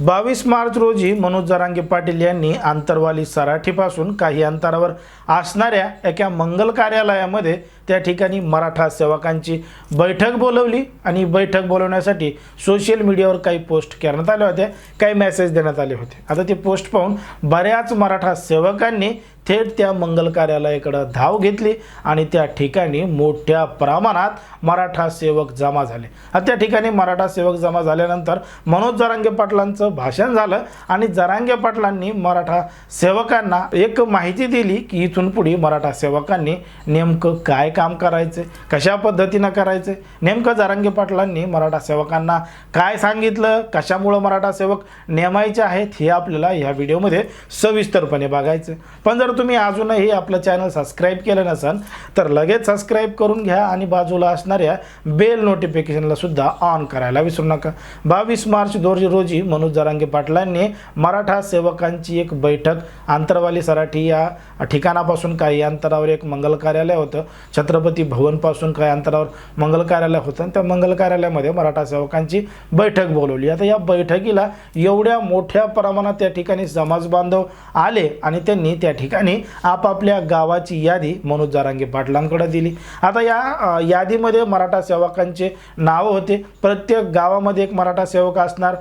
बावीस मार्च रोजी मनोज जरांगे पाटील यांनी आंतरवाली सराठीपासून काही अंतरावर असणाऱ्या एका मंगल कार्यालयामध्ये त्या ठिकाणी मराठा सेवकांची बैठक बोलवली आणि बैठक बोलवण्यासाठी सोशल मीडियावर काही पोस्ट करण्यात आल्या होत्या काही मेसेज देण्यात आले होते. आता ते पोस्ट पाहून बऱ्याच मराठा सेवकांनी थेट त्या मंगल कार्यालयाकडं धाव घेतली आणि त्या ठिकाणी मोठ्या प्रमाणात मराठा सेवक जमा झाले. त्या ठिकाणी मराठा सेवक जमा झाल्यानंतर मनोज जरांगे पाटलांचं भाषण झालं आणि जरांगे पाटलांनी मराठा सेवकांना एक माहिती दिली की इथून पुढे मराठा सेवकांनी नेमकं काय काम करायचं कशा पद्धतीनं करायचे नेमकं जरांगे पाटलांनी मराठा सेवकांना काय सांगितलं कशामुळं मराठा सेवक नेमायचे आहेत हे आपल्याला ह्या व्हिडिओमध्ये सविस्तरपणे बघायचं पण जर तुम्ही अजूनही आपलं चॅनल सबस्क्राईब केलं नसाल तर लगेच सबस्क्राईब करून घ्या आणि बाजूला असणाऱ्या बेल नोटिफिकेशनला सुद्धा ऑन करायला विसरू नका. बावीस मार्च दोन रोजी मनोज जरांगे पाटलांनी मराठा सेवकांची एक बैठक. आंतरवाली सराठी या ठिकाणापासून काही अंतरावर एक मंगल कार्यालय होतं. छत्रपती भवनपासून काही अंतरावर मंगल कार्यालय होतं. आणि त्या मंगल कार्यालयामध्ये मराठा सेवकांची बैठक बोलवली. आता या बैठकीला एवढ्या मोठ्या प्रमाणात त्या ठिकाणी समाज बांधव आले आणि त्यांनी त्या ठिकाणी आपापल्या गावाची यादी मनोज जारांगे पाटलांकडे दिली. आता या यादीमध्ये मराठा सेवकांचे नावं होते. प्रत्येक गावामध्ये एक मराठा सेवक असणार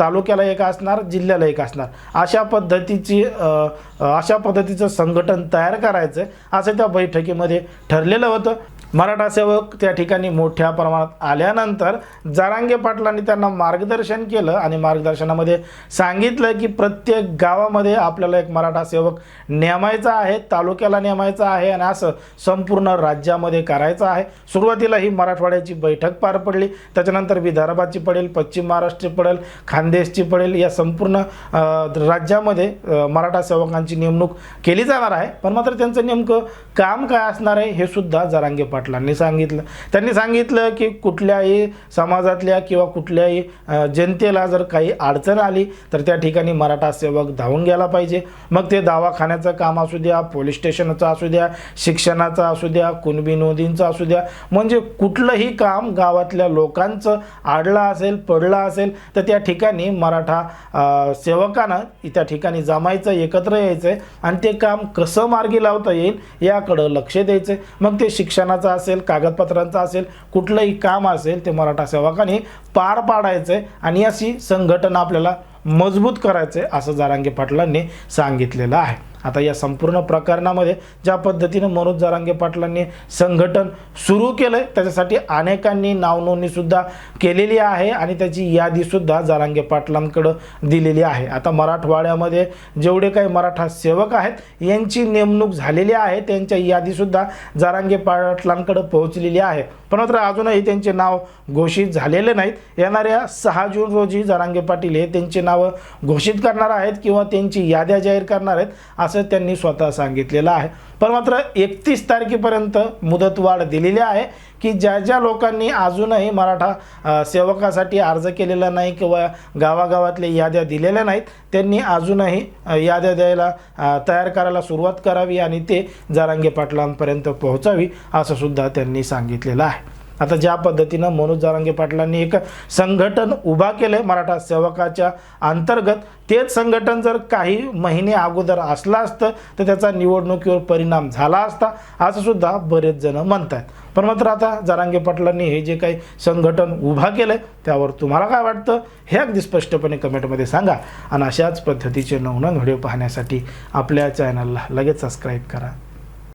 तालुक्याला एक असणार जिल्ह्याला एक असणार. अशा पद्धतीची अशा पद्धतीचं संघटन तयार करायचं असं त्या बैठकीमध्ये ठरलेलं होतं. मराठा सेवक त्या ठिकाणी मोठ्या प्रमाणात आल्यानंतर जारांगे पाटलांनी त्यांना मार्गदर्शन केलं आणि मार्गदर्शनामध्ये सांगितलं की प्रत्येक गावामध्ये आपल्याला एक मराठा सेवक न्या नेमायचा आहे तालुक्याला नेमायचा आहे आणि असं संपूर्ण राज्यामध्ये करायचं आहे. सुरुवातीला ही मराठवाड्याची बैठक पार पडली. त्याच्यानंतर विदर्भाची पडेल पश्चिम महाराष्ट्रची पडेल खानदेशची पडेल या संपूर्ण राज्यामध्ये मराठा सेवकांची नेमणूक केली जाणार आहे. पण मात्र त्यांचं नेमकं काम काय असणार आहे हे सुद्धा जरांगे पाटलांनी सांगितलं. त्यांनी सांगितलं की कुठल्याही समाजातल्या किंवा कुठल्याही जनतेला जर काही अडचण आली तर त्या ठिकाणी मराठा सेवक धावून गेला पाहिजे. मग ते दवाखान्याचं काम असू द्या पोलीस स्टेशनचं असू द्या शिक्षणाचं असू द्या कुणबी नोंदींचं असू द्या म्हणजे कुठलंही काम गावातल्या लोकांचं आडलं असेल पडलं असेल तर त्या ठिकाणी मराठा सेवकानं त्या ठिकाणी जमायचं एकत्र यायचं आहे आणि ते काम कसं मार्गी लावता येईल याकडं लक्ष द्यायचं मग ते शिक्षणाचं असेल कागदपत्रांचं असेल कुठलंही काम असेल ते मराठा सेवकांनी पार पाडायचं आहे आणि अशी संघटना आपल्याला मजबूत करायचं आहे असं जारांगे पाटलांनी सांगितलेलं आहे. आता या संपूर्ण प्रकरणामध्ये ज्या पद्धतीनं मनोज जारांगे पाटलांनी संघटन सुरू केलं आहे त्याच्यासाठी अनेकांनी नावनोंदणीसुद्धा केलेली आहे आणि त्याची यादीसुद्धा जारांगे पाटलांकडं दिलेली आहे. आता मराठवाड्यामध्ये जेवढे काही मराठा सेवक आहेत यांची नेमणूक झालेली आहे त्यांच्या यादीसुद्धा जारांगे पाटलांकडं पोहोचलेली आहे. पण मात्र अजूनही त्यांचे नाव घोषित झालेले नाहीत. येणाऱ्या सहा जून रोजी जारांगे पाटील हे त्यांची नावं घोषित करणार आहेत किंवा त्यांची याद्या जाहीर करणार आहेत असं त्यांनी स्वतः सांगितलेलं आहे. पण मात्र एकतीस तारखेपर्यंत मुदतवाढ दिलेली आहे की ज्या ज्या लोकांनी अजूनही मराठा सेवकासाठी अर्ज केलेला नाही किंवा गावागावातल्या याद्या दिलेल्या नाहीत त्यांनी अजूनही याद्या द्यायला तयार करायला सुरुवात करावी आणि ते जारांगे पाटलांपर्यंत पोहोचावी असं सुद्धा त्यांनी सांगितलेलं आहे. आता ज्या पद्धतीनं मनोज जारांगे पाटलांनी एक संघटन उभा केलं आहे मराठा सेवकाच्या अंतर्गत तेच संघटन जर काही महिने अगोदर असलं असतं तर त्याचा निवडणुकीवर परिणाम झाला असता. असं सुद्धा बरेच जण म्हणत आहेत पण मात्र आता जारांगे पाटलांनी हे जे काही संघटन उभा केलं आहे त्यावर तुम्हाला काय वाटतं? हे अगदी स्पष्टपणे कमेंटमध्ये सांगा. आणि अशाच पद्धतीचे नवनवीन व्हिडिओ पाहण्यासाठी आपल्या चॅनलला लगेच सबस्क्राईब करा.